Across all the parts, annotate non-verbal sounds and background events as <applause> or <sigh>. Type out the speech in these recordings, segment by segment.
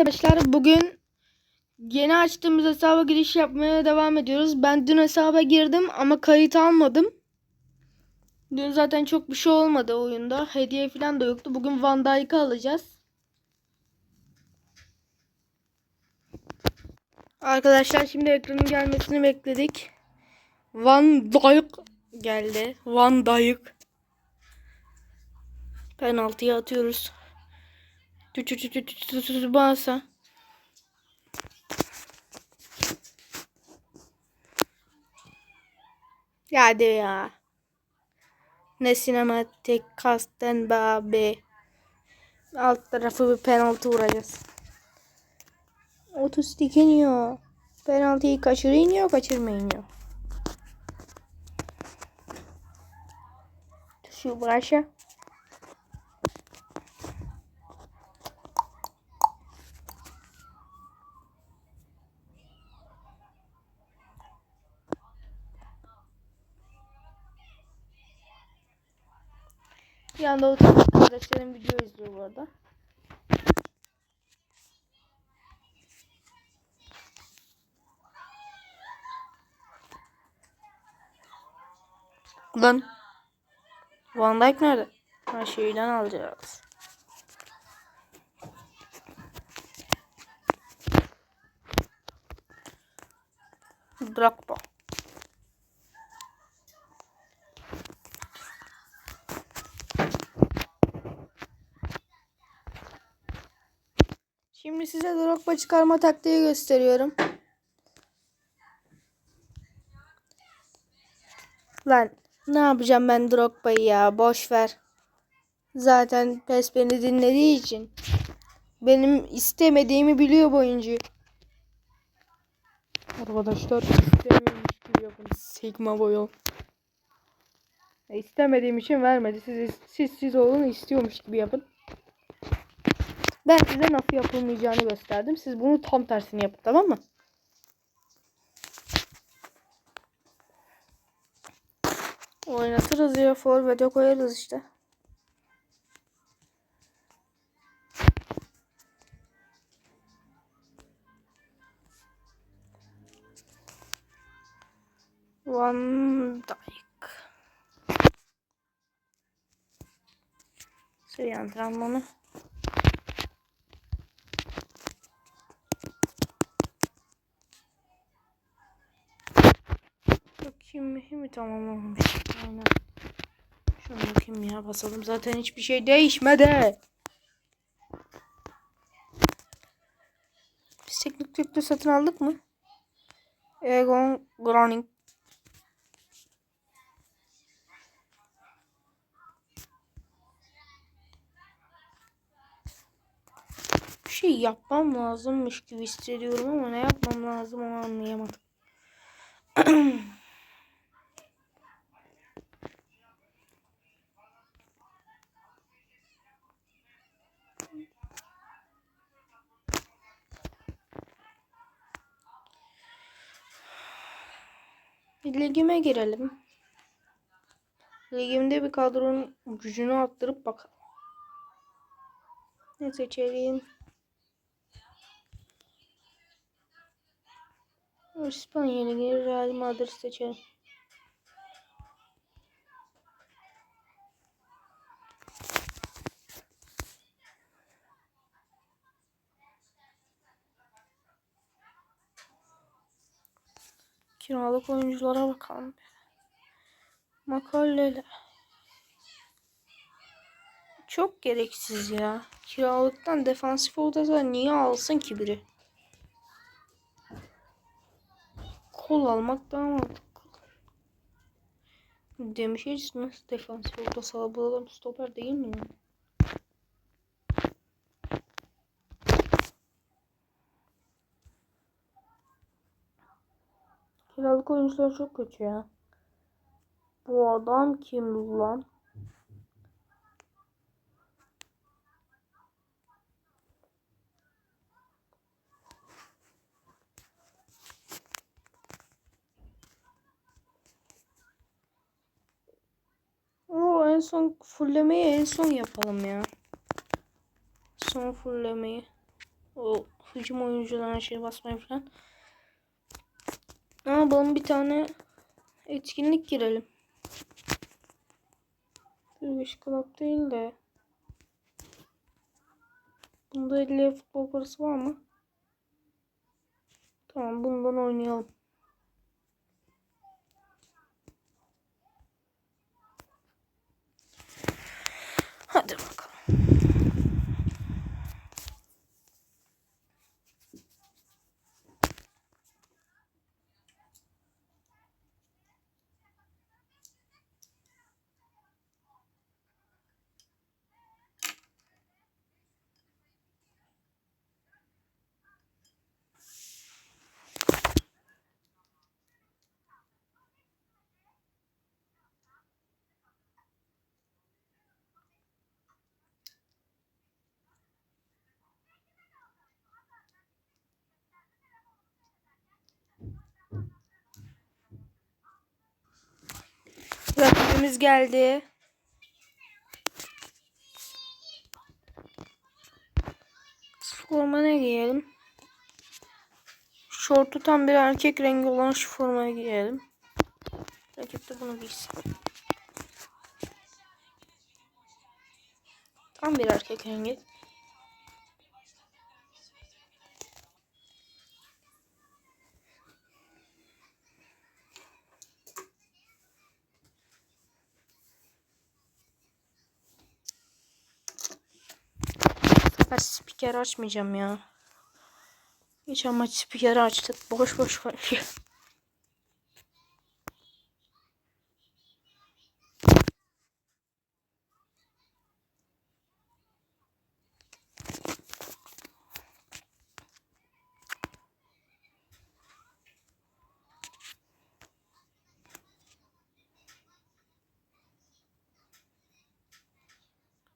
Arkadaşlar bugün yeni açtığımız hesaba giriş yapmaya devam ediyoruz. Ben dün hesaba girdim ama kayıt almadım. Dün zaten çok bir şey olmadı oyunda. Hediye falan da yoktu. Bugün Van Dijk'ı alacağız. Arkadaşlar şimdi ekranın gelmesini bekledik. Van Dijk geldi. Van Dijk. Penaltıya atıyoruz. Ya hadi ya. Ne sinematik kasten be abi. Alt tarafı bir penaltı vuracağız. Otistik iniyor. Penaltıyı kaçırın ya kaçırmayın ya. Şu Barça. Bir anda oturup arkadaşlarım video izliyor bu arada. Lan. Van Dijk nerede? Ha şeyden alacağız. Drogba. Şimdi size Drogba çıkarma taktiği gösteriyorum. Lan ne yapacağım ben Drogba'yı ya boş ver. Zaten PES beni dinlediği için. Benim istemediğimi biliyor bu oyuncu. Arkadaşlar istemiyormuş gibi yapın. Sigma boyu. E, istemediğim için vermedi. Siz, siz siz olun istiyormuş gibi yapın. Ben size nasıl yapılmayacağını gösterdim. Siz bunu tam tersini yapın tamam mı? Oynatırız ya forvete koyarız işte. Van Dijk. Seri antrenmanı. Bakayım mühimi tamamlamış. Aynen. Şuna bakayım ya basalım. Zaten hiçbir şey değişmedi. Biz teknik direktör satın aldık mı? Egon Groning. Bir şey yapmam lazımmış gibi hissediyorum ama ne yapmam lazım onu anlayamadım. <clears throat> Ligime girelim. Ligimde bir kadronun gücünü arttırıp bakalım. Ne seçelim? İspanya Ligi Real Madrid seçelim. Kiralık oyunculara bakalım. Makalele. Çok gereksiz ya. Kiralıktan defansif ortada niye alsın ki biri? Kol almak daha mantıklı. Demişiz nasıl defansif orta saha bu adam stoper değil mi Kiralık oyuncular çok kötü ya. Bu adam kim lan? Oo, en son fullemeyi en son yapalım ya. Son fullemeyi. O hücum oyuncularına şey basmayı falan. Ne yapalım bir tane etkinlik girelim. Turkish Club değil de. Bunda 50 futbol parası var mı? Tamam bundan oynayalım. Hadi bakalım. Rakibimiz geldi. Forma ne giyelim? Şortu tam bir erkek rengi olan şu formayı giyelim. Rakip de bunu giysin. Tam bir erkek rengi. Sefer spiker açmayacağım ya. Geçen maç spikeri açtık. Boş boş konuşuyor.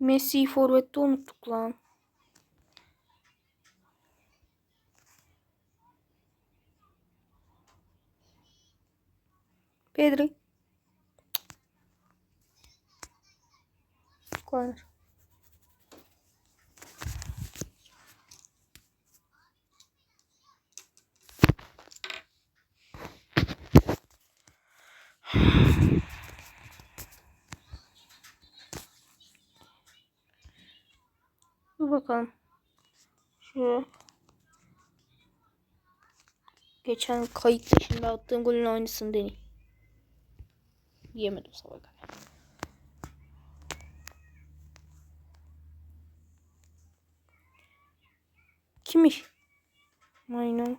Messi'yi forvette unuttuk lan. Pedri. Corner. Bakalım. Şu geçen kayıt dışında attığım golün aynısını deneyim. Yemedim sabah kadar. Kimmiş? Aynen.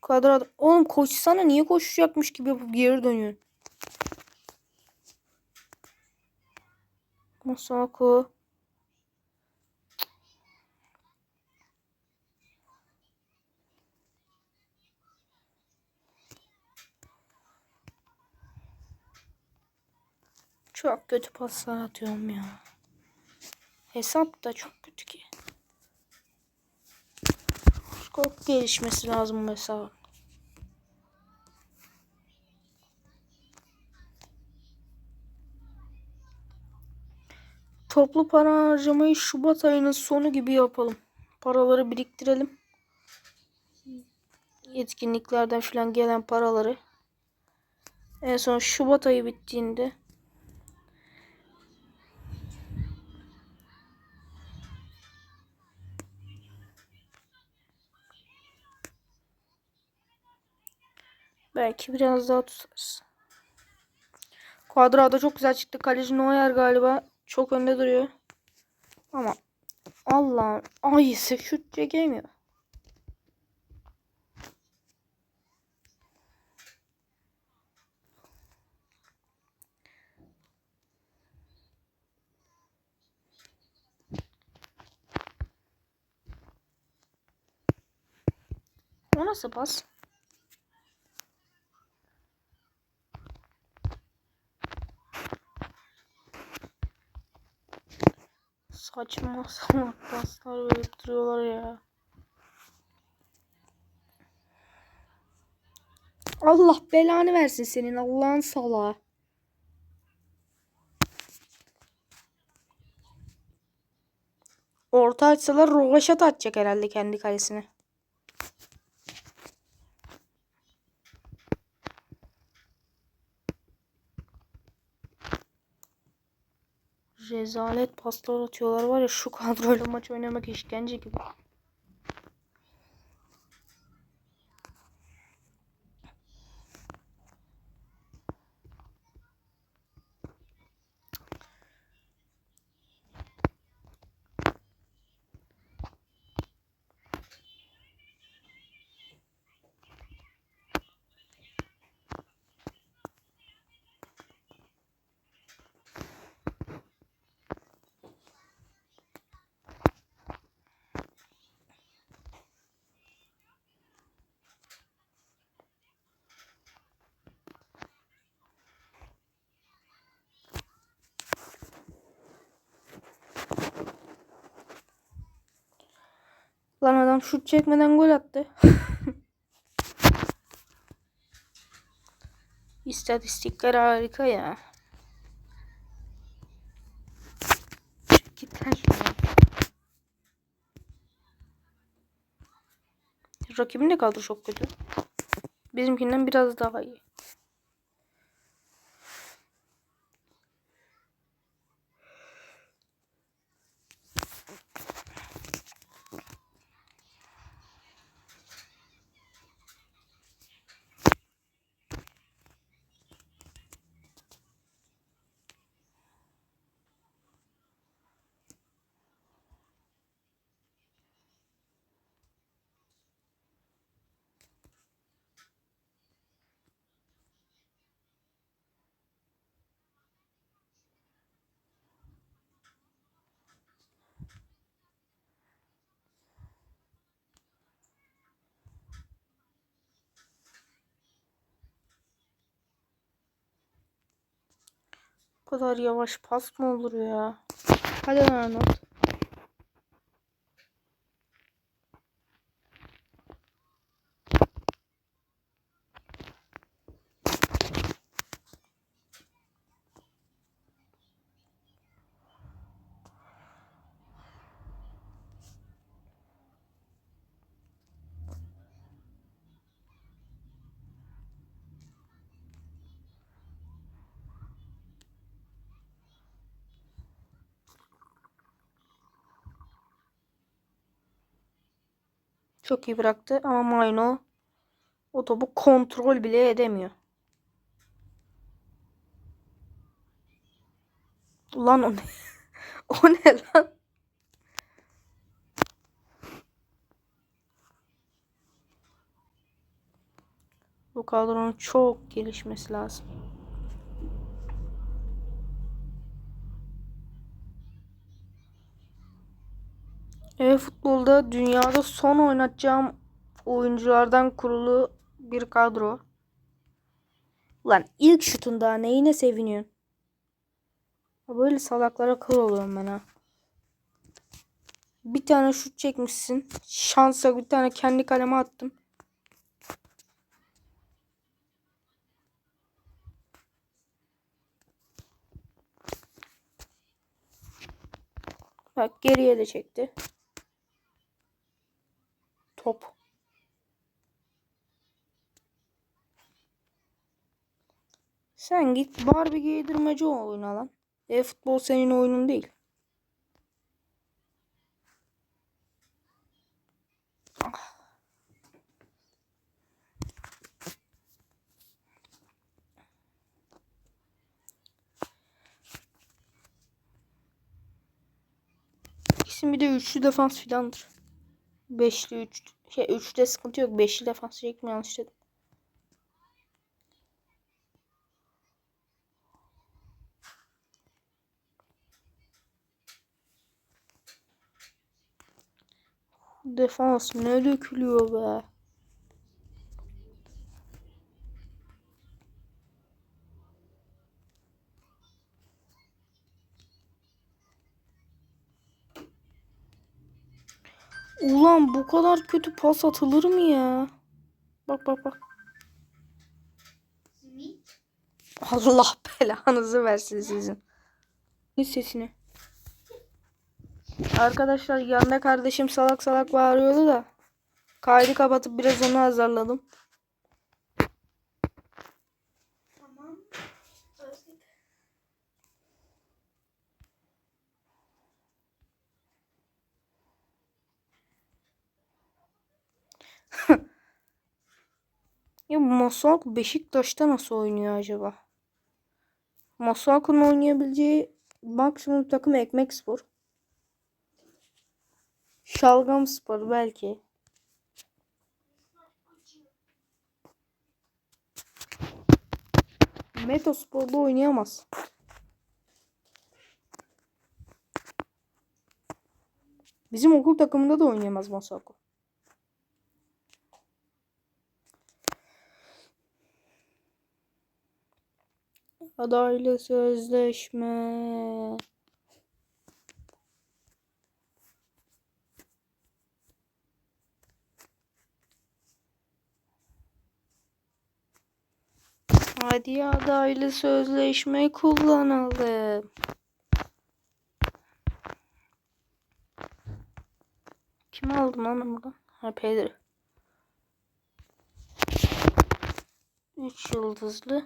Kadro Oğlum koşsana niye koşacakmış gibi yapıp geri dönüyor. Masako. Çok kötü paslar atıyorum ya. Hesap da çok kötü ki. Çok gelişmesi lazım bu hesabın. Toplu para harcamayı Şubat ayının sonu gibi yapalım. Paraları biriktirelim. Yetkinliklerden falan gelen paraları. En son Şubat ayı bittiğinde Belki biraz daha tutarız. Kuadrada çok güzel çıktı. Kaleci Neuer galiba çok önde duruyor. Ama Allah'ım ayısı şut çekemiyor. O nasıl pas? Saçma salak <laughs> paslar verip duruyorlar ya. Allah belanı versin senin Allah'ın salağı. Orta açsalar Rovaşat atacak herhalde kendi kalesine. Rezalet paslar atıyorlar var ya şu kadroyla maç oynamak işkence gibi. Lan adam şut çekmeden gol attı. <laughs> İstatistikler harika ya. Git lan. Rakibin de kadro çok kötü. Bizimkinden biraz daha iyi. Kadar yavaş pas mı olur ya? Hadi lan Arnold. Çok iyi bıraktı ama Mayno o topu kontrol bile edemiyor. Lan o ne? <laughs> o ne lan? Bu kadronun çok gelişmesi lazım. Evet futbolda dünyada son oynatacağım oyunculardan kurulu bir kadro. Lan ilk şutunda neyine seviniyorsun? Böyle salaklara kıl oluyorum ben ha. Bir tane şut çekmişsin. Şansa bir tane kendi kaleme attım. Bak geriye de çekti. Sen git Barbie giydirmeci oyna lan. E futbol senin oyunun değil. Ah. Bir de üçlü defans filandır. Beşli üç. Şey üçte sıkıntı yok. Beşli defans mi yanlış dedim. Defans ne dökülüyor be. Ulan bu kadar kötü pas atılır mı ya? Bak bak bak. Allah <laughs> belanızı versin sizin. Ne sesini? Arkadaşlar yanında kardeşim salak salak bağırıyordu da. Kaydı kapatıp biraz onu azarladım. Tamam. <laughs> Ya Masuaku Beşiktaş'ta nasıl oynuyor acaba? Masuaku'nun oynayabileceği maksimum takım Ekmek Spor. Şalgam Spor belki. Metospor'da oynayamaz. Bizim okul takımında da oynayamaz Masuaku. Adaylı sözleşme. Hadi adaylı sözleşme kullanalım. Kim aldı lan bunu? Ha Pedro. 3 yıldızlı.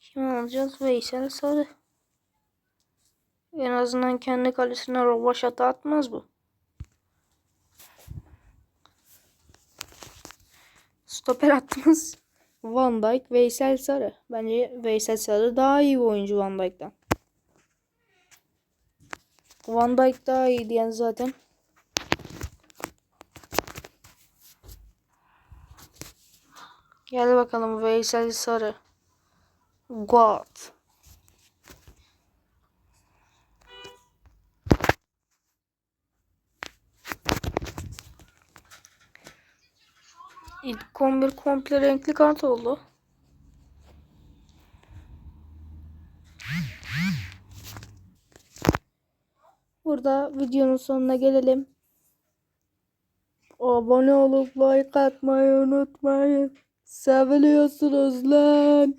Kim alacağız? Veysel Sarı. En azından kendi kalesine rovaşata atmaz bu. Stoper atmaz. Van Dijk, Veysel Sarı. Bence Veysel Sarı daha iyi bir oyuncu Van Dijk'tan. Van Dijk daha iyi diyen zaten. Gel bakalım Veysel Sarı. God. İlk 11 komple renkli kart oldu. Burada videonun sonuna gelelim. Abone olup like atmayı unutmayın. Seviliyorsunuz lan.